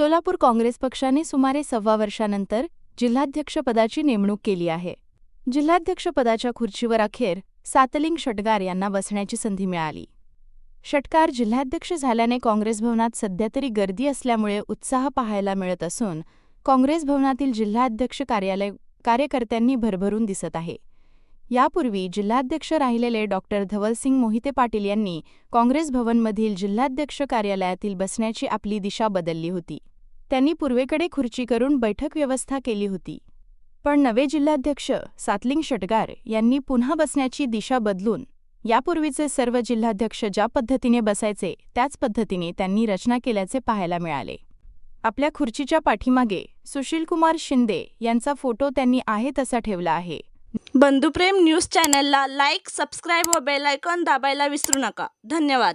सोलापूर काँग्रेस पक्षाने सुमारे सव्वा वर्षानंतर जिल्हाध्यक्षपदाची नेमणूक केली आहे. जिल्हाध्यक्षपदाच्या खुर्चीवर अखेर सातलिंग षटगार यांना बसण्याची संधी मिळाली. षटकार जिल्हाध्यक्ष झाल्याने काँग्रेस भवनात सध्या तरी गर्दी असल्यामुळे उत्साह पाहायला मिळत असून काँग्रेस भवनातील जिल्हाध्यक्ष कार्यालय कार्यकर्त्यांनी भरभरून दिसत आहे. यापूर्वी जिल्हाध्यक्ष राहिलेले डॉक्टर धवलसिंग मोहिते पाटील यांनी काँग्रेस भवनमधील जिल्हाध्यक्ष कार्यालयातील बसण्याची आपली दिशा बदलली होती. त्यांनी पूर्वेकडे खुर्ची करून बैठक व्यवस्था केली होती. पण नवे जिल्हाध्यक्ष सातलिंग षटगार यांनी पुन्हा बसण्याची दिशा बदलून यापूर्वीचे सर्व जिल्हाध्यक्ष ज्या पद्धतीने बसायचे त्याच पद्धतीने त्यांनी रचना केल्याचे पाहायला मिळाले. आपल्या खुर्चीच्या पाठीमागे सुशीलकुमार शिंदे यांचा फोटो त्यांनी आहे तसा ठेवला आहे. बंधुप्रेम न्यूज चॅनलला लाईक सबस्क्राईब व बेलायकॉन दाबायला विसरू नका. धन्यवाद.